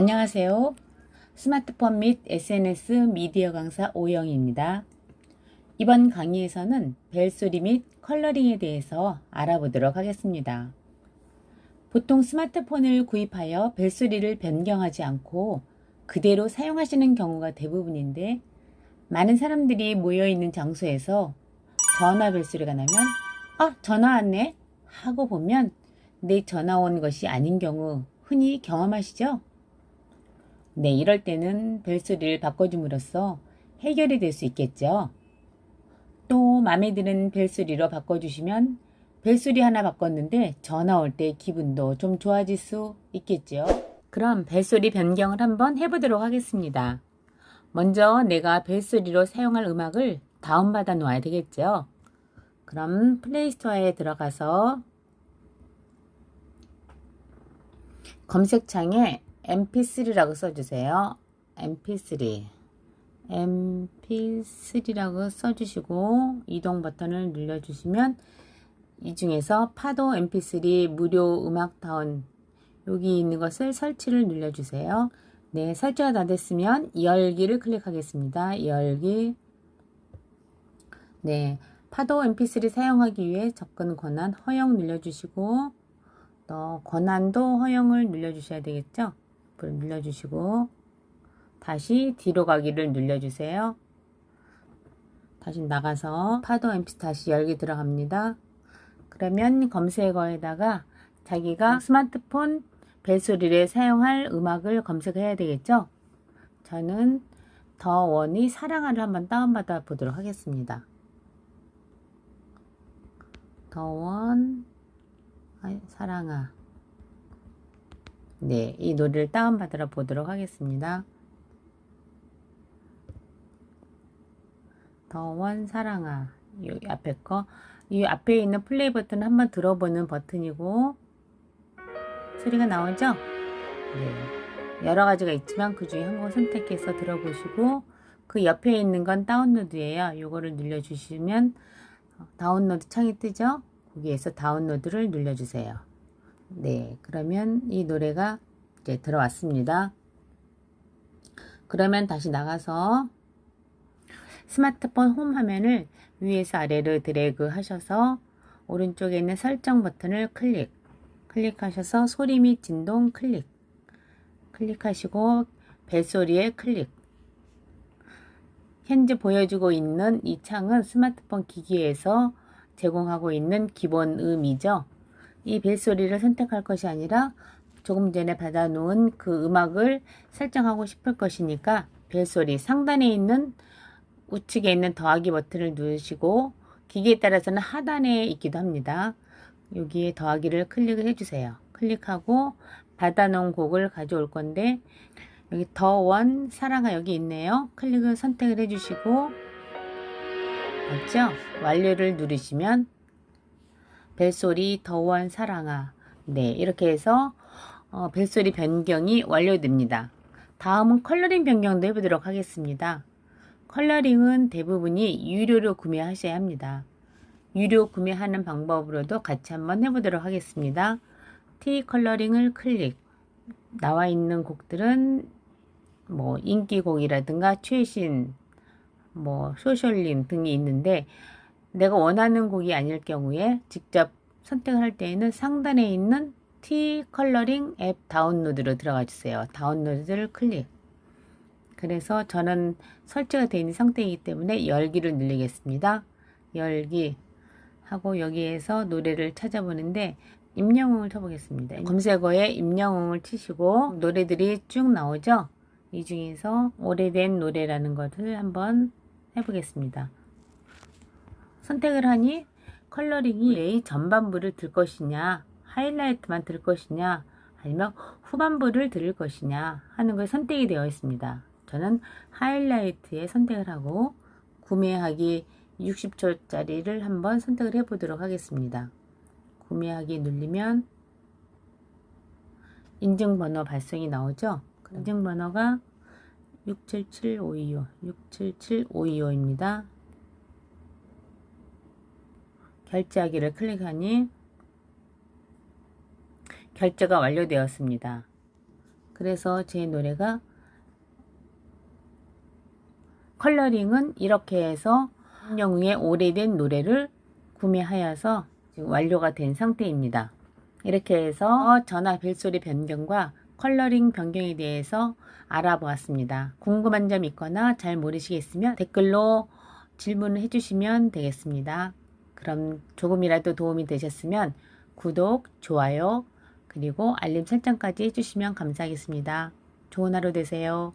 안녕하세요. 스마트폰 및 SNS 미디어 강사 오영입니다. 이번 강의에서는 벨소리 및 컬러링에 대해서 알아보도록 하겠습니다. 보통 스마트폰을 구입하여 벨소리를 변경하지 않고 그대로 사용하시는 경우가 대부분인데 많은 사람들이 모여있는 장소에서 전화 벨소리가 나면 아 전화 왔네 하고 보면 내 전화 온 것이 아닌 경우 흔히 경험하시죠? 네, 이럴 때는 벨소리를 바꿔줌으로써 해결이 될 수 있겠죠. 또 마음에 드는 벨소리로 바꿔주시면 벨소리 하나 바꿨는데 전화 올 때 기분도 좀 좋아질 수 있겠죠. 그럼 벨소리 변경을 한번 해보도록 하겠습니다. 먼저 내가 벨소리로 사용할 음악을 다운받아 놓아야 되겠죠. 그럼 플레이스토어에 들어가서 검색창에 mp3라고 써주세요. mp3 mp3라고 써주시고 이동 버튼을 눌러주시면 이 중에서 파도 mp3 무료 음악 다운 여기 있는 것을 설치를 눌러주세요. 네, 설치가 다 됐으면 열기를 클릭하겠습니다. 열기 네, 파도 mp3 사용하기 위해 접근 권한 허용 눌러주시고 또 권한도 허용을 눌러주셔야 되겠죠. 눌러주시고 다시 뒤로 가기를 눌러주세요. 다시 나가서 파도 mp 다시 열기 들어갑니다. 그러면 검색어에다가 자기가 스마트폰 벨소리를 사용할 음악을 검색해야 되겠죠. 저는 더 원이 사랑아를 한번 다운받아 보도록 하겠습니다. 더원 사랑아 네, 이 노래를 다운받으러 보도록 하겠습니다. 더원 사랑아 이 앞에 거 이 앞에 있는 플레이 버튼 한번 들어보는 버튼이고 소리가 나오죠? 네. 여러 가지가 있지만 그 중에 한거 선택해서 들어보시고 그 옆에 있는 건 다운로드예요. 요거를 눌러주시면 다운로드 창이 뜨죠? 거기에서 다운로드를 눌러주세요. 네, 그러면 이 노래가 이제 들어왔습니다. 그러면 다시 나가서 스마트폰 홈 화면을 위에서 아래로 드래그 하셔서 오른쪽에 있는 설정 버튼을 클릭 클릭하셔서 소리 및 진동 클릭 클릭하시고 벨소리에 클릭 현재 보여주고 있는 이 창은 스마트폰 기기에서 제공하고 있는 기본 음이죠. 이 벨소리를 선택할 것이 아니라 조금 전에 받아놓은 그 음악을 설정하고 싶을 것이니까 벨소리 상단에 있는 우측에 있는 더하기 버튼을 누르시고 기기에 따라서는 하단에 있기도 합니다. 여기에 더하기를 클릭을 해주세요. 클릭하고 받아놓은 곡을 가져올 건데 여기 더원 사랑아 여기 있네요. 클릭을 선택을 해주시고 맞죠? 완료를 누르시면 벨소리 더원 사랑아 네 이렇게 해서 어, 벨소리 변경이 완료됩니다. 다음은 컬러링 변경도 해보도록 하겠습니다. 컬러링은 대부분이 유료로 구매하셔야 합니다. 유료 구매하는 방법으로도 같이 한번 해보도록 하겠습니다. T 컬러링을 클릭 나와 있는 곡들은 뭐 인기곡이라든가 최신 뭐 소셜링 등이 있는데 내가 원하는 곡이 아닐 경우에 직접 선택을 할 때에는 상단에 있는 T 컬러링 앱 다운로드로 들어가 주세요. 다운로드를 클릭. 그래서 저는 설치가 되어 있는 상태이기 때문에 열기를 눌리겠습니다. 열기 하고 여기에서 노래를 찾아보는데 임영웅을 쳐보겠습니다. 검색어에 임영웅을 치시고 노래들이 쭉 나오죠. 이 중에서 오래된 노래라는 것을 한번 해보겠습니다. 선택을 하니 컬러링이 A 전반부를 들 것이냐 하이라이트만 들 것이냐 아니면 후반부를 들을 것이냐 하는 걸 선택이 되어 있습니다. 저는 하이라이트에 선택을 하고 구매하기 60초짜리를 한번 선택을 해 보도록 하겠습니다. 구매하기 누르면 인증번호 발송이 나오죠. 인증번호가 677525 677525입니다. 결제하기를 클릭하니 결제가 완료되었습니다. 그래서 제 노래가 컬러링은 이렇게 해서 한영웅의 오래된 노래를 구매하여서 완료가 된 상태입니다. 이렇게 해서 전화 벨소리 변경과 컬러링 변경에 대해서 알아보았습니다. 궁금한 점 있거나 잘 모르시겠으면 댓글로 질문을 해주시면 되겠습니다. 그럼 조금이라도 도움이 되셨으면 구독, 좋아요, 그리고 알림 설정까지 해주시면 감사하겠습니다. 좋은 하루 되세요.